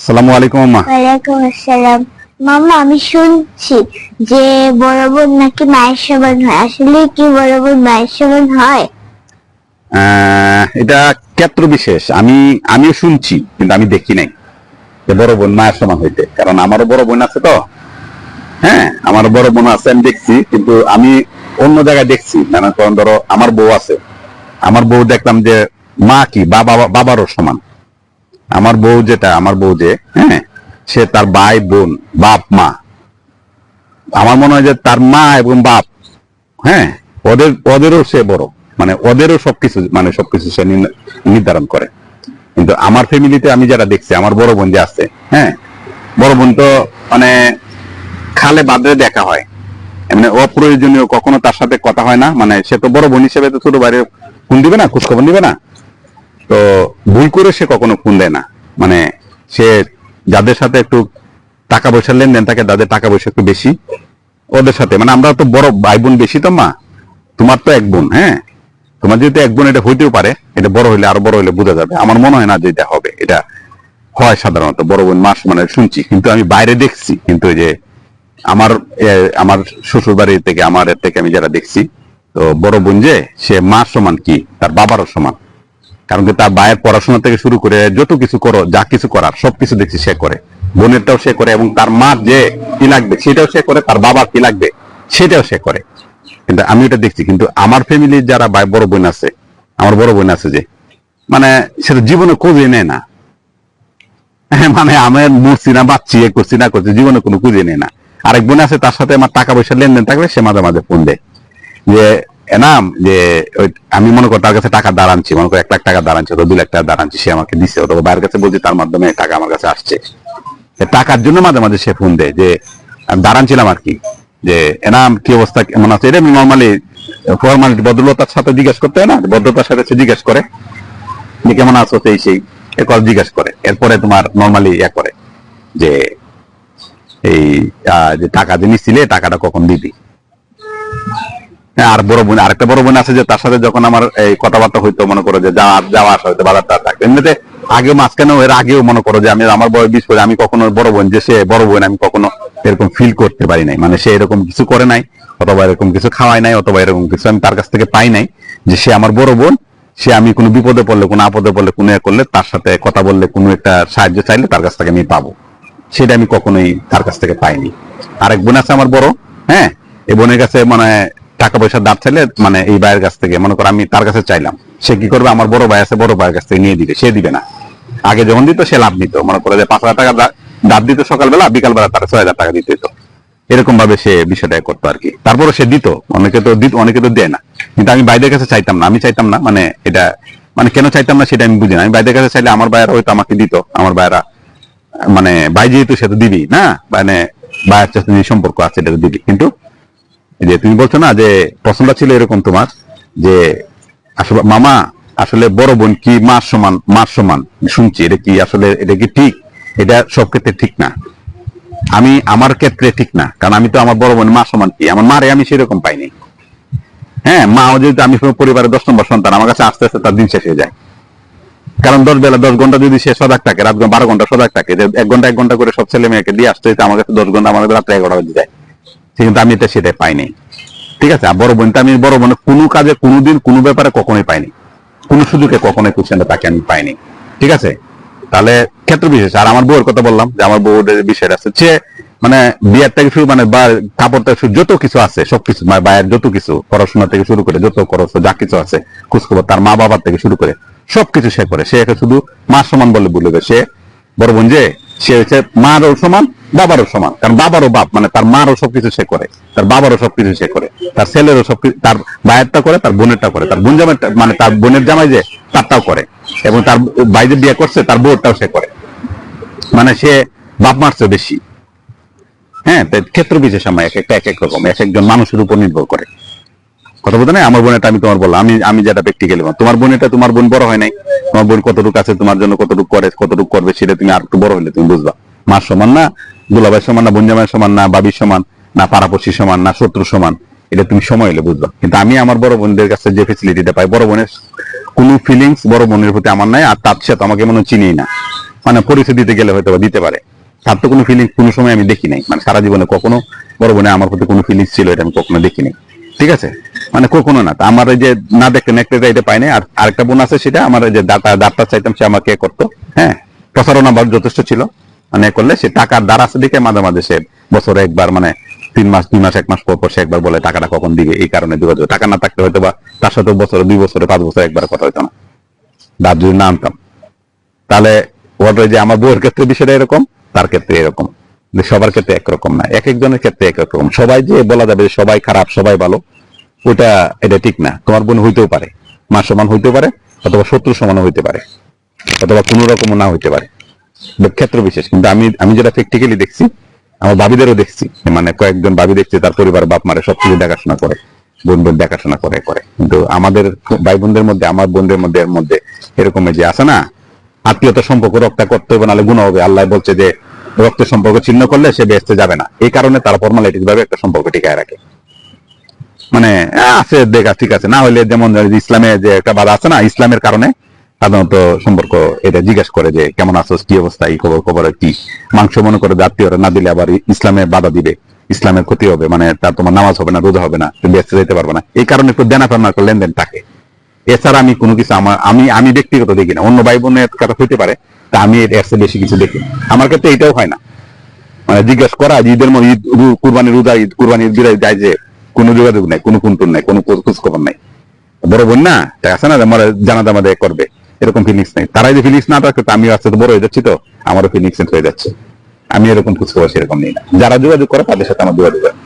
আসসালামু আলাইকুম আম্মা। ওয়ালাইকুম আসসালাম। মামা আমি শুনছি যে বড় বোন নাকি মায়ের সমান হয়। আসলে কি বড় বোন মায়ের সমান হয়? এটা ক্ষেত্র বিশেষ। আমি আমিও শুনছি কিন্তু আমি দেখি নাই যে বড় বোন মায়ের সমান হইতে। কারণ আমারও বড় বোন আছে তো। হ্যাঁ আমার বড় বোন আছে আমি দেখছি কিন্তু আমি অন্য জায়গায় দেখছি। মানে কারণ ধরো আমার বউ আছে। আমার বউ দেখলাম যে মা কি? বাবা বাবারও সমান। আমার বউ যেটা, আমার বউ যে হ্যাঁ সে তার ভাই, বোন, বাপ, মা। আমার মনে হয় যে তার মা এবং বাপ হ্যাঁ ওদের, ওদেরও সে বড়। মানে ওদেরও সবকিছু মানে সবকিছু সে নির্ধারণ করে। কিন্তু আমার ফ্যামিলিতে আমি যারা দেখছি, আমার বড় বোন যে আছে হ্যাঁ বড় বোন তো মানে খালে বাদরে দেখা হয়। মানে অপ্রয়োজনীয়, কখনো তার সাথে কথা হয় না। মানে সে তো বড় বোন হিসেবে তো ছোট বাইরে ফোন দিবে না খোঁজখবর দিবে না। তো ভুল করে সে কখনো ফোন দেয় না। মানে সে যাদের সাথে একটু টাকা পয়সার লেনদেন থাকে, তাদের টাকা পয়সা একটু বেশি। ওদের সাথে মানে আমরা তো বড় ভাই বোন বেশি তো মা। তোমার তো এক বোন হ্যাঁ? তোমার যেহেতু এক বোন, এটা হইতেও পারে। এটা বড় হইলে আরও বড় হইলে বোঝা যাবে। আমার মনে হয় না যে এটা হবে। এটা হয় সাধারণত। বড় বোন মাস মানে শুনছি। কিন্তু আমি বাইরে দেখছি। কিন্তু যে আমার আমার শ্বশুর বাড়ি থেকে, আমার থেকে আমি যারা দেখছি, তো বড় বোন যে, সে মার সমান কি? তার বাবারও সমান। কারণ কি তার ভাইয়ের পড়াশোনা থেকে শুরু করে যত কিছু করো যা কিছু করার সবকিছু দেখছি সে করে। বোনেরটাও সে করে এবং তার মার যে কি লাগবে সেটাও সে করে তার বাবার কি লাগবে সেটাও সে করে। কিন্তু আমি এটা দেখছি কিন্তু আমার ফ্যামিলির যারা বড় বোন আছে আমার বড় বোন আছে যে মানে সেটা জীবনে খোঁজে নেয় না। হ্যাঁ, মানে আমি মরছি না বাচ্চি এ করছি না করছি জীবনে কোনো খুঁজে নেয় না। আরেক বোন আছে তার সাথে আমার টাকা পয়সা লেনদেন থাকলে সে মাঝে মাঝে ফোন দেয় যে এনাম যে আমি মনে করি তার কাছে টাকা দাঁড়াচ্ছি মনে করি এক লাখ টাকা দাঁড়াচ্ছি অথবা দু লাখ টাকা দাঁড়াচ্ছি সে আমাকে দিচ্ছে অথবা বাইরের কাছে বলছি তার মাধ্যমে টাকা আমার কাছে আসছে। টাকার জন্য মাঝে মাঝে সে ফোন দেয় যে, আমি দাঁড়াচ্ছিলাম আর কি। যে, এনাম কি অবস্থা? কেমন আছে? এটা নর্মালি ফর্মালিটি ভদ্রতার সাথে জিজ্ঞেস করতে হয় না? ভদ্রতার সাথে সে জিজ্ঞেস করে। যে, কেমন আছো? সেই সেই। এর কথা জিজ্ঞেস করে। এরপরে তোমার নর্মালি ইয়া করে যে, এই যে টাকা যে নিছিলে, টাকাটা কখন দিবি? আর বড় বোন, আরেকটা বড় বোন আছে যে তার সাথে যখন আমার এই কথাবার্তা হইতো, মনে করো যে যাওয়া যাওয়া আসা হইতো, বাজার টাজার এমনিতে আগে মাঝখানেও এর আগেও মনে করো যে আমি, আমার বয়স বিশ করে আমি কখনো বড় বোন, যে সে বড় বোন, আমি কখনো এরকম ফিল করতে পারি নাই। মানে সে এরকম কিছু করে নাই, অথবা এরকম কিছু খাওয়াই নাই, অথবা এরকম কিছু আমি তার কাছ থেকে পাই নাই, যে সে আমার বড় বোন, সে আমি কোনো বিপদে পড়লে, কোনো আপদে পড়লে, কোনো করলে, তার সাথে কথা বললে, কোনো একটা সাহায্য চাইলে তার কাছ থেকে আমি পাবো। সেটা আমি কখনোই তার কাছ থেকে পাইনি। আরেক বোন আছে আমার বড় হ্যাঁ এই বোনের কাছে মানে টাকা পয়সা দাঁড় চাইলে মানে এই ভাইয়ের কাছ থেকে, মনে করো আমি তার কাছে চাইলাম, সে কি করবে? আমার বড় ভাই আছে, বড় ভাইয়ের কাছ থেকে নিয়ে দিবে, সে দিবে না। আগে যখন দিত, সে লাভ নিত। মনে করে যে পাঁচ হাজার টাকা দা- দাঁত সকালবেলা, বিকালবেলা তার ছয় হাজার টাকা দিতে এরকম ভাবে সে বিষয়টা করতো আর কি তারপরে সে দিত, অনেকে তো দিত অনেকে তো দেয় না। কিন্তু আমি বাইদের কাছে চাইতাম না, আমি চাইতাম না মানে এটা মানে কেন চাইতাম না সেটা আমি বুঝি না। আমি বাইদের কাছে চাইলে আমার ভাইয়েরা হয়তো আমাকে দিত, আমার ভাইয়েরা মানে ভাই যেহেতু সে তো দিবি না? মানে ভাইয়ের সাথে সম্পর্ক আছে, এটা তো দিবি কিন্তু যে তুমি বলছো না যে পছন্দ ছিল এরকম তোমার, যে আসলে মামা আসলে বড় বোন কি মার সমান মার সমান? শুনছি, এটা কি আসলে, এটা কি ঠিক? এটা সব ক্ষেত্রে ঠিক না। আমি, আমার ক্ষেত্রে ঠিক না, কারণ আমি তো আমার বড় বোন মা সমান কি? আমার মারে আমি সেরকম পাইনি। হ্যাঁ মাও যেহেতু আমি পরিবারের দশ নম্বর সন্তান, আমার কাছে আস্তে আস্তে তার দিন শেষ হয়ে যায়। কারণ দশ বেলা দশ ঘণ্টা যদি সে সজাগ থাকে, রাত বারো ঘণ্টা সজাগ থাকে, যে এক ঘণ্টা এক ঘণ্টা করে সব ছেলে মেয়েকে দিয়ে আসতে আমার কাছে দশ ঘণ্টা, আমার কাছে রাত্রে এগারোটা বেজে যায়। কিন্তু আমি এটা সেটাই পাইনি। ঠিক আছে? বড় বোনটা আমি বড় বোনের কোনো কাজে কোনোদিন, কোনো ব্যাপারে কখনোই পাইনি। কোনো সুযোগে কখনোই কুশিয়ানটা তাকে আমি পাইনি। ঠিক আছে? তাহলে ক্ষেত্র বিশেষ, আর আমার বউয়ের কথা বললাম যে আমার বউয়ের যে বিষয়টা আছে সে মানে বিয়ের থেকে শুরু মানে বা কাপড় থেকে শুরু, যত কিছু আছে সবকিছু মানে বাইরের যত কিছু, পড়াশোনা থেকে শুরু করে, যত খরচ, যা কিছু আছে, খোঁজখবর, তার মা বাবার থেকে শুরু করে, সবকিছু সে করে। সে শুধু মার সমান বলে বলবে সে বড় বোন যে সে হচ্ছে মারও সমান, বাবারও সমান। কারণ বাবারও বাপ মানে তার মারও সবকিছু সে করে। তার বাবারও সবকিছু সে করে। তার ছেলেরও সবকিছু, তার ভাইয়েরটা করে, তার বোনেরটা করে। তার বোন মানে তার বোনের জামাই যে, তারটাও করে। এবং তার যে বিয়ে করছে, তার বউটাও সে করে। মানে সে বাপ মারছে বেশি। হ্যাঁ ক্ষেত্র বিশেষ সময় এক একটা, এক এক রকম, এক একজন মানুষের উপর নির্ভর করে। কথা বলতে নাই? আমার বোনেটা আমি তোমার বললাম। আমি আমি যেটা প্র্যাকটিক্যালি তোমার বোনেটা তোমার বোন বড় হয় নাই? তোমার বোন কতটুকু আছে? তোমার জন্য কতটুকু করে, কতটুকু করবে সেটা তুমি আর একটু বড় হলে তুমি বুঝবা। মার সমান না? দুলাভাই সমান না? বোনজামাই সমান না? বাবির সমান না? পাড়াপড়শি সমান না? শত্রু সমান? এটা তুমি সময় হলে বুঝবা। কিন্তু আমি আমার বড় বোনদের কাছে যে ফেসিলিটিটা পাই, বড় বোনের কোনো ফিলিংস বড় বোনের প্রতি আমার নাই, আর তার সাথে আমাকে মনে চিনি না। মানে পরিচয় দিতে গেলে হয়তো দিতে পারে। তার তো কোনো ফিলিংস কোনো সময় আমি দেখি নাই। মানে সারা জীবনে কখনো বড় বোনে আমার প্রতি কোনো ফিলিংস ছিল এটা আমি কখনো দেখি নাই ঠিক আছে? মানে কখনো না আমার যে না দেখতে নেকড়ে এটা পাই নাই, আর আরেকটা বোন আছে সেটা, আমার যে দাতা, দাঁতটা চাইতাম সে আমাকে করতো হ্যাঁ? প্রচারণা যথেষ্ট ছিল। মানে করলে সে টাকার দ্বার দেখে মাঝে মাঝে সে বছরে একবার মানে তিন মাস, দুই মাস, এক মাস পর পর সে একবার বলে টাকাটা কখন দিবে, এই কারণে যোগাযোগ। টাকা না থাকলে হয়তো বা তার সাথে বছরে, দুই বছরে, পাঁচ বছরে একবার কথা হইতো না। দাঁত যদি না আনতাম তাহলে, ওর যে আমার বউয়ের ক্ষেত্রে বিষয়টা এরকম, তার ক্ষেত্রে এরকম। সবার ক্ষেত্রে একরকম না, এক একজনের ক্ষেত্রে এক এক সবাই যে বলা যাবে সবাই খারাপ, সবাই ভালো ওটা এটা ঠিক না। তোমার বোন হইতেও পারে মা সমান হইতে পারে, অথবা শত্রু সমান হইতে পারে, অথবা কোনো রকম না হইতে পারে। ক্ষেত্র বিশেষ, কিন্তু আমি আমি যেটা প্র্যাকটিক্যালি দেখছি, আমার ভাবিদেরও দেখছি মানে কয়েকজন ভাবি দেখছি, তার পরিবার বাপ মারে সবকিছু দেখাশোনা করে, বোন বোন দেখাশোনা করে করে। কিন্তু আমাদের ভাই বোনদের মধ্যে, আমার বোনদের মধ্যে মধ্যে এরকম যে আছে না আত্মীয়তা সম্পর্ক রক্ষা করতে হবে, নাহলে গুণ হবে। আল্লাহ বলছে যে রক্তের সম্পর্ক ছিন্ন করলে সে বেসতে যাবে না। এই কারণে তারা ফর্মালিটিস ভাবে একটা সম্পর্ক টিকায় রাখে। মানে আছে, দেখা, ঠিক আছে। না হলে যেমন ইসলামে যে একটা বাধা আছে না, ইসলামের কারণে সাধারণত সম্পর্ক এটা জিজ্ঞেস করে যে, কেমন আছো কি অবস্থা? এই খবর খবর কি? মাংস মনে করে আত্মীয়রা না দিলে আবার ইসলামে বাধা দিবে। ইসলামের ক্ষতি হবে। মানে তার তোমার নামাজ হবে না, রোজা হবে না, তুমি বেঁচে যেতে পারবে না। এই কারণে একটু দেনা একটা লেনদেন থাকে। এছাড়া আমি কোনো কিছু আমার, আমি আমি ব্যক্তিগত দেখি না। অন্য ভাই বোনের কথা হইতে পারে, তা আমি এর বেশি কিছু দেখি আমার ক্ষেত্রে এটাও হয় না। মানে জিজ্ঞেস করা ঈদের মধ্যে ঈদ কুরবানির উদা ঈদ, কুরবানির বিদায় যায় যে কোনো যোগাযোগ নাই, কোনো কুন্টুন নাই, কোনো খোঁজ খোঁজ খবর নাই। বড় বোন না তা আছে না? আমার জানা দামা দেয় করবে। এরকম ফিলিংস নাই। তারাই যে ফিলিংস না থাকতো তা আমি আস্তে আস্তে বড় হয়ে যাচ্ছি তো, আমারও ফিলিংস হয়ে যাচ্ছে। আমি এরকম খোঁজ খবর সেরকম নেই না। যারা যোগাযোগ করে তাদের সাথে আমার যোগাযোগ হয়।